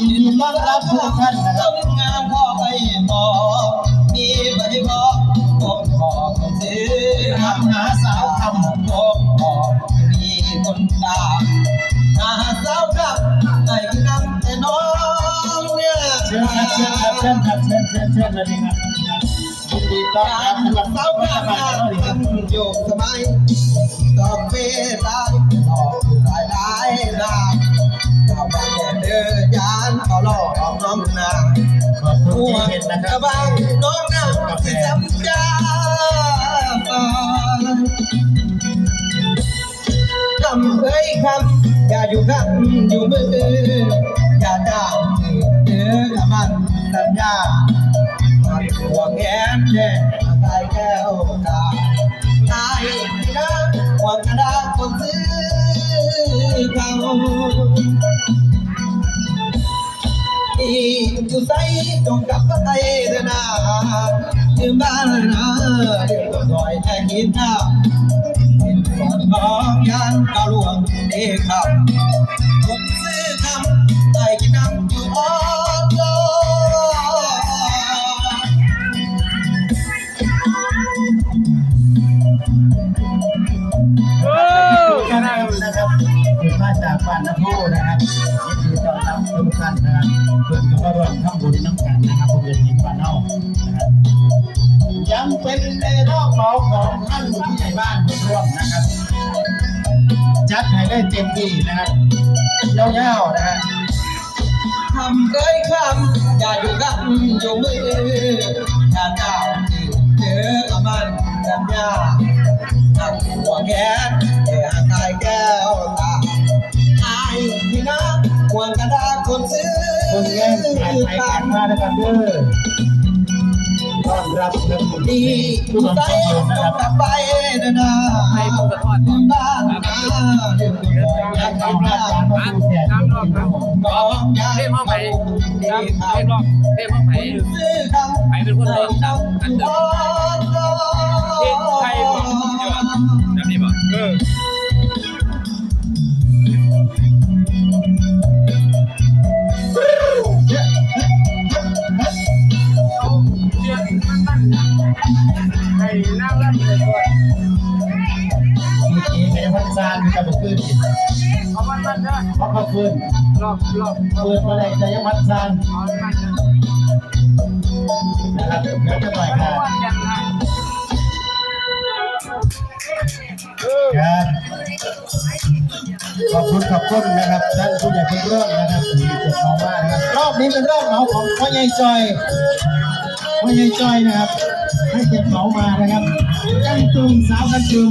ยินดีต้อนรับทุกท่านนะครับต้องงานพ่อไปบอกมีใบบอกผมบอกคนซื้อถามหาสาวคำผมบอกมีคนตามหาสาวครับไอ้นั่งแต่น้องเนี่ยเชิญครับเชิญครับเชิญครับเชิญเชิญเชิญเลยนะครับยินดีต้อนรับนะครับสาวสครับบายดีครับทำอยู่สมัยต้องเวลา วที่เห็นนะคกระบบางน้องนางที่จำจาคำเอ้ยคำอย่าอยู่คำอยู่มืออย่าด่าเนื้อมันสัญญาหัวแขนแย่ตายแก้วตาตายนะหวังกระดาษคนซื้อเขา อีกูใส่จงกับก็ไอ้เดนายืมบ้านนะเดี๋ยวก็ลอยแค่กินน้ำเป็นสอนของยันกาหลวงเด็กครับผมซื้อคำไอ้กินน้ำอยู่ออดโลกันนะครับคุณมาจากบ้านน้ำพุนะ พื่อนกับร่วมทำบุญน้ำกันนะครับบริเวณนี้บ้านเฮานะครับยังเป็นในรอบเหมาของท่านผู้ใหญ่บ้านร่วมนะครับ จัดให้ได้เต็มที่นะครับยาวๆนะฮะคำเอ้ยคำอย่าอยู่กับอยู่มืออย่าด่าเจอกับมันสัญญานั่งหัวแขนแก่ตายแก้วตา นแย่งขายไปขายมานะครับเด้อต้อนรับนักบุญดีทุกผู้คนใจทุกคนนะต้ครับกลับไปนะนะให้ผมกระทอดบ้านนะเรื่องตัวอยากเอาทำราบ้ายนการมาดูแขกตามรอบครับน้องอยากเรียกห้องไหนดีตามครัเรียกรอบเรียกห้องไหนซื้อคำไหนเป็นคนรอบตามอันเดิมเก่เก่ใครบอกเดี๋ยวจำนี่บอกเออ ให้นั่งเล่นเลยก่อนมีเก๋ในพันซานมีกระบอกขึ้นเอามันนั่นนะเพราะเขาขึ้นรอบรอบเปิดมาได้แต่ยังพันซานเอามันนะครับเดี๋ยวจะปล่อยค่ะ ขอบคุณขอบคุณนะครับท่านผู้ใหญ่เป็นเรื่องนะครับที่เจ็บมาว่านะครับรอบนี้เป็นรอบเหมาของพ่อใหญ่จอยพ่อใหญ่จอยนะครับให้เก็บเหมามานะครับตั้งตุงสาวกันจุง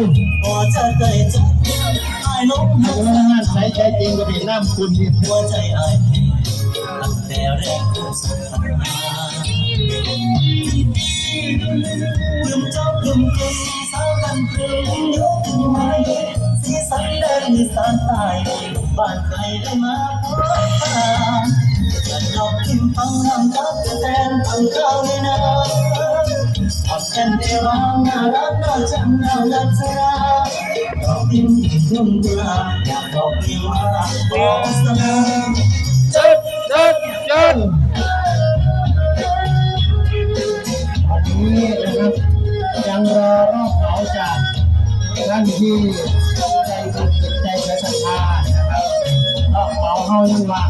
โอ้ยพอจะได้จับไอ้ลงถ้าหักิดว่างานใช้ใจจริงก็เป็นน้ำคุณนี่หัวใจไอ้ตั้งแต่แรกพบสัมผัสมาลืมเจ้าลืมเก่งสาวกันเพลงยกขึ้นมาสีสันแดงอีสานใต้บ้านใครได้มาพบกันจะยกขึ้นฟังน้ำกับแทนตั้งเก้าในน ฉันเดวางน่ารักน่าจังน่าลักษณะดอกดินนุ่มเบื่ออยากบอกพี่ว่าบอกเสมอจัดจัดจัดวันนี้นะครับยังรอรอบเหมาจากท่านที่ใจบุญจิตใจศรัทธานะครับรอบเหมาเฮายังว่าง